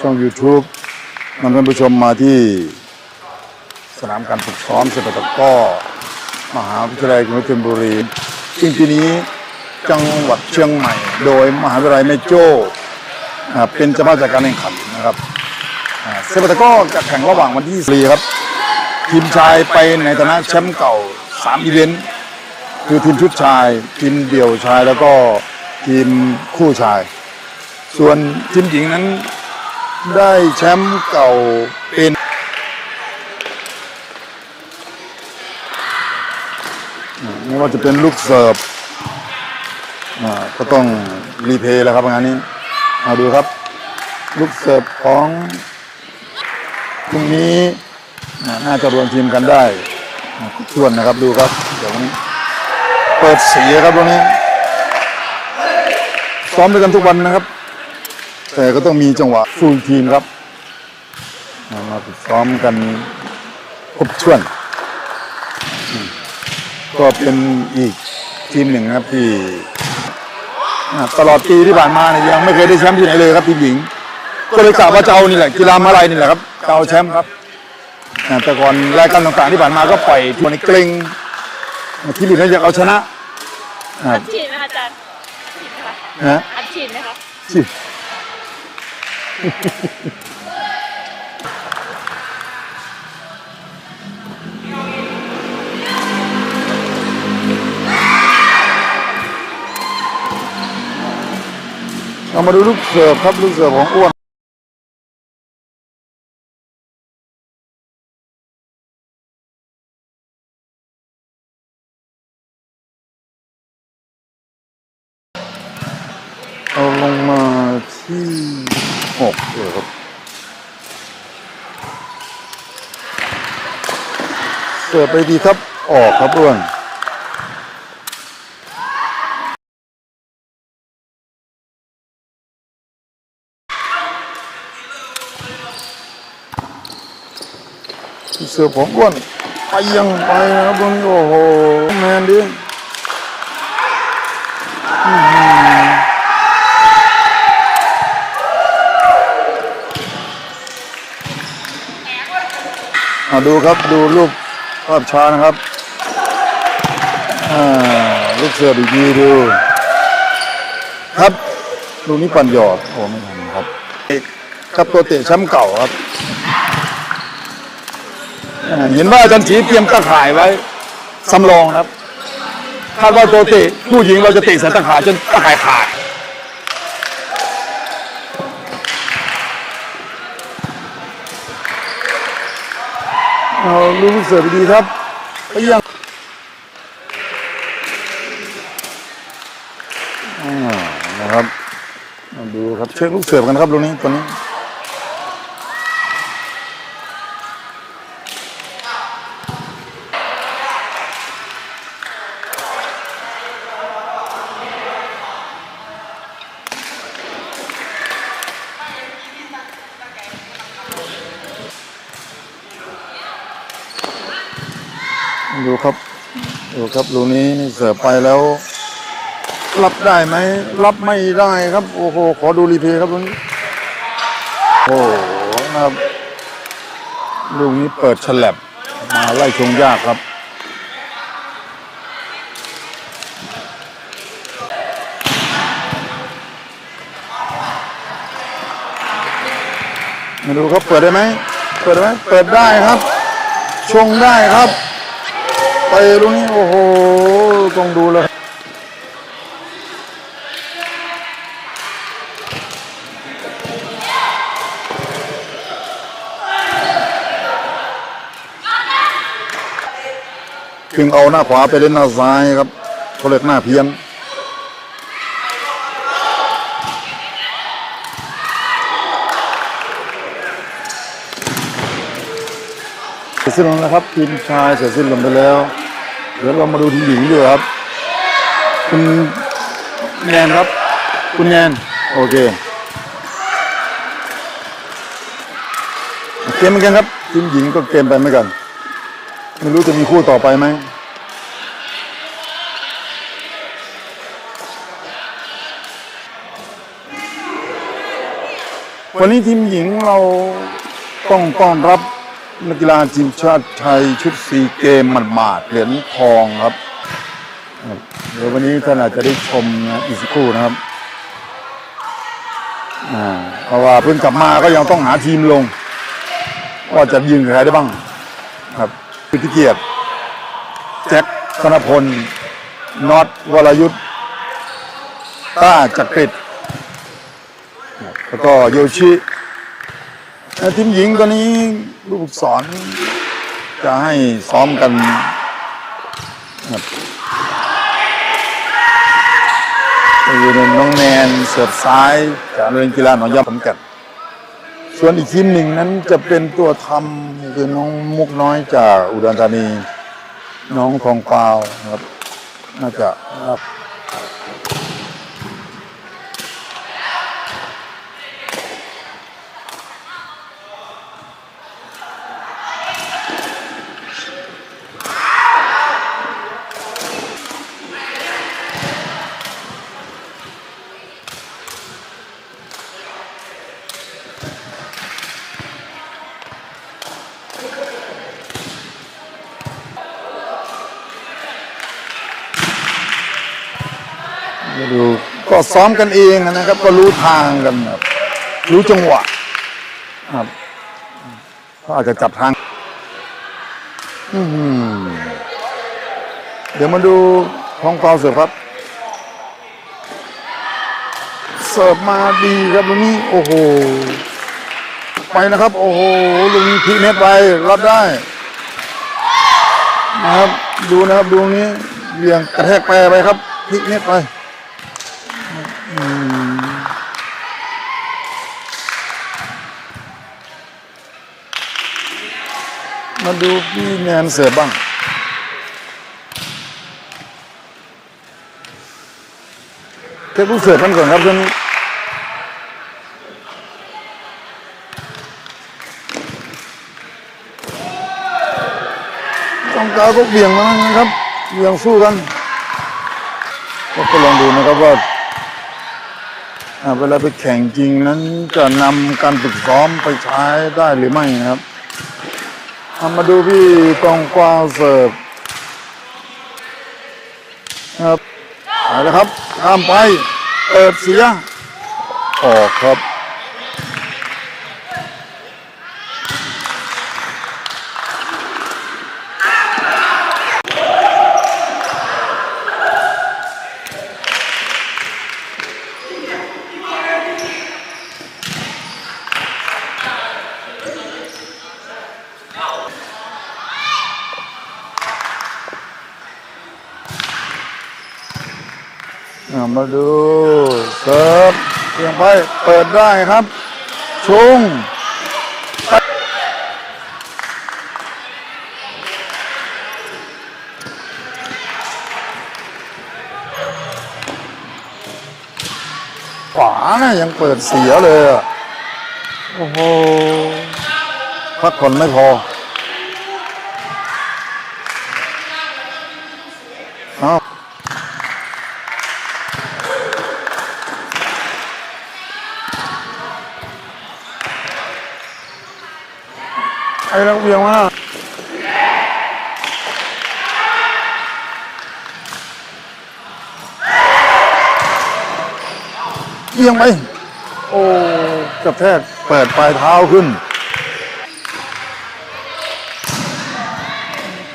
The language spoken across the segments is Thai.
ช่อง YouTube นำท่านผู้ชมมาที่สนามการฝึกซ้อมเซปัตะก้อมหาวิทยาลัยกรุงเทพบุรีซึ่งปีนี้จังหวัดเชียงใหม่ โดยมหาวิทยาลัยแม่โจ้เป็นเจ้าภาพจัดการแข่งขันนะครับเซปัตะก้อจะแข่งระหว่างวันที่4ครับ ทีมชายไปในฐานะแชมป์เก่า3อีเวนต์คือทีมชุดชาย ทีมเดี่ยวชายแล้วก็ทีมคู่ชาย ส่วนทีมหญิงนั้น ได้แชมป์เก่าเป็นอ่าไม่ว่าจะเป็นลูกเสิร์ฟก็ต้องรีเพย์แล้วครับงานนี้มาดูครับ ลูกเสิร์ฟของพรุ่งนี้น่าจะรวมทีมกันได้อ่วนนะครับดูครับเดี๋ยววันนี้เปิดสีครับตรงนี้ ซ้อมด้วยกันทุกวันนะครับ แต่ก็ต้องมีจังหวะฟูลทีมครับอ่ามาฝึกซ้อมกันครบถ้วนอืมก็เป็นอีกทีมหนึ่งนะครับที่อ่าตลอดปีที่ผ่านมาเนี่ยยังไม่เคยได้แชมป์ที่ไหนเลยครับทีมหญิง ก็เลยกะว่าจะเอานี่แหละกีฬามหาลัยนี่แหละครับจะเอาแชมป์ครับอ่าแต่ก่อนรายการต่างๆที่ผ่านมาก็ปล่อยทีมนี้เกรงที่อื่นเขาอยากเอาชนะอ่าอัดฉีดไหมคะอาจารย์ฉีดไหมคะนะอัดฉีดไหมคะ สิเรามาดู ลูกเสิร์ฟครับลูกเสิร์ฟของอ้วนเอาลงมาที่หกเลยครับเสิร์ฟไปดีครับออกครับอ้วนเสิร์ฟของอ้วนไปยังไปนะครับตรงนี้โอ้โหแมนดิอ่ ดูครับดูรูปภาพช้านะครับอ่าลูกเสือดีดีดู ครับลูกนี้ปั่นหยอดโอ้ไม่ทันครับครับตัวเตะแชมป์เก่าครับเห็นว่าอาจารย์ฉีเตรียมตะข่ายไว้สำรองครับคาดว่าตัวเตะผู้หญิงเราจะเตะใส่ตะข่ายจนตะข่ายขาด เอาลูกเสือไปดีครับไปยังอ่านะครับมาดูครับเช็คลูกเสือกันครับตรงนี้ตัวนี้ ดูครับลูกนี้เสือไปแล้ว รับได้ไหมรับไม่ได้ครับ โอ้โหขอดูรีเพย์ครับตรงนี้โอ้โหนะครับลูกนี้เปิดฉลับมาไล่ชงยากครับมาดูครับเปิดได้ไหมเปิดได้ไหมเปิดได้ครับ ชงได้ครับ ไปตรงนี้โอ้โหต้องดูเลยถึงเอาหน้าขวาไปเล่นหน้าซ้ายครับเขาเรียกหน้าเพี้ยนเสร็จสิ้นลงแล้วครับทีมชายเสร็จสิ้นลงไปแล้ว เดี๋ยวเรามาดูทีมหญิงดีกว่าครับ คุณแนนครับ คุณแนนโอเคเกมเหมือนกันครับทีมหญิงก็เกมไปเหมือนกัน ไม่รู้จะมีคู่ต่อไปไหมวันนี้ทีมหญิงเราต้องต้อนรับ นักกีฬาทีมชาติไทยชุดซีเกมหมาดๆเหรียญทองครับ เดี๋ยววันนี้ท่านอาจจะได้ชมอีกสักครู่นะครับเพราะว่าเพิ่งกลับมาก็ยังต้องหาทีมลง ว่าจะยืนกับใครได้บ้าง ครับพิธิเกียรติแจ็คธนพลน็อตวรยุทธ์ต้าจักริดแล้วก็โยชิ ทีมหญิงตอนนี้ลูกศรจะให้ซ้อมกันครับอยู่ในน้องแนนเสิร์ฟซ้ายจากโรงเรียนกีฬาหนองยาผมกัดส่วนอีกทีมหนึ่งนั้นจะเป็นตัวทำคือน้องมุกน้อยจากอุดรธานี น้องทองกวาวครับน่าจะครับ มาดูก็ซ้อมกันเองนะครับ ก็รู้ทางกันครับรู้จังหวะครับก็อาจจะจับทางเดี๋ยวมาดูทองกวาวเสิร์ฟครับเสิร์ฟมาดีครับลูกนี้โอ้โหไปนะครับ โอ้โหลูกนี้พลิกเน็ตไปรับได้นะครับ ดูนะครับดูนี้เบี่ยงกระแทกแปรไปครับพลิกเน็ตไป มาดูพี่แนนเสิร์ฟบ้าง เทคลูกเสิร์ฟกันก่อนครับท่านต้องการก็เบี่ยงมานะครับเบี่ยงสู้กัน ก็ก็ลองดูนะครับว่าอ่าเวลาไปแข่งจริงนั้นจะนำการฝึกซ้อมไปใช้ได้หรือไม่นะครับ เอามาดูพี่กองกวาวเสิร์ฟครับไปแล้วครับข้ามไป เปิดเสีย ออกครับ มาดูเสิร์ฟเสียงไปเปิดได้ครับชงขวานะยังเปิดเสียเลยอะโอ้โห พักผ่อนไม่พอ ไอ้เราเบี่ยงมาเบี่ยงไป โอ้กระแทกเปิดปลายเท้าขึ้น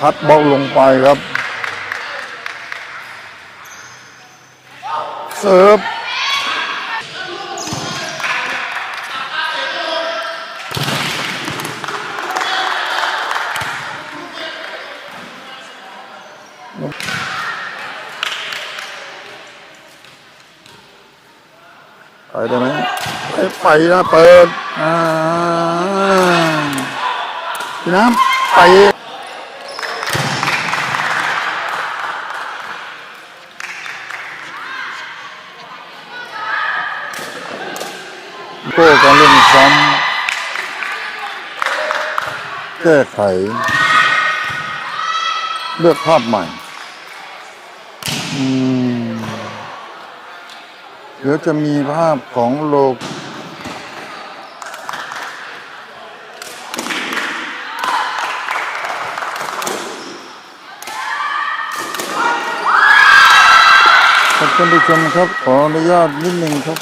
พัดเบาลงไปครับ เสิร์ฟ ไปได้ไหมไปไปนะเปิดอ่าพี่น้ำไปโก้การเล่นซ้ำแก้ไข เลือกภาพใหม่ อืม เดี๋ยวจะมีภาพของโลกท่านผู้ชมครับ ขออนุญาตนิดหนึ่งครับ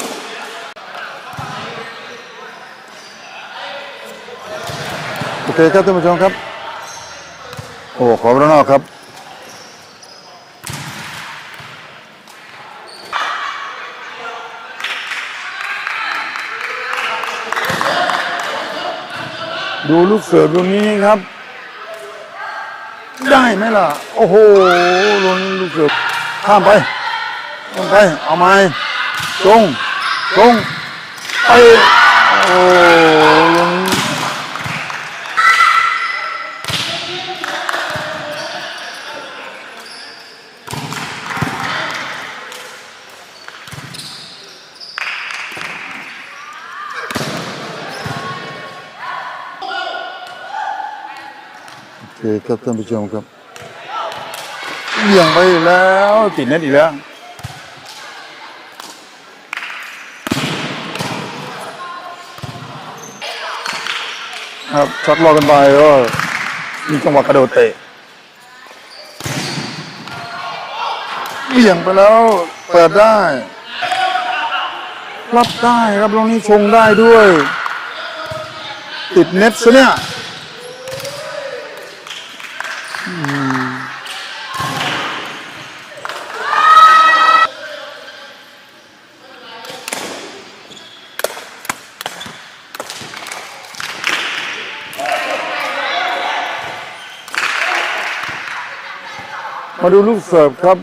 โอเคครับท่านผู้ชมครับ โอ้ขอบรนอกครับ ดูลูกเสือตรงนี้ครับ ได้ไหมล่ะ โอ้โหลนลูกเสือข้ามไปข้ามไป เอาไม้ตรงตรงไปโอ้ลน โอเครับท่านผู้ชมครับเบี่ยงไปแล้วติดเน็ตอีกแล้วครับช็อตรอกันไปก็มีจังหวะกระโดดเตะเบี่ยงไปแล้วเปิดได้ รับได้ครับตรงนี้ชงได้ด้วย ติดเน็ตซะเนี่ย มาดูลูกเสิร์ฟครับ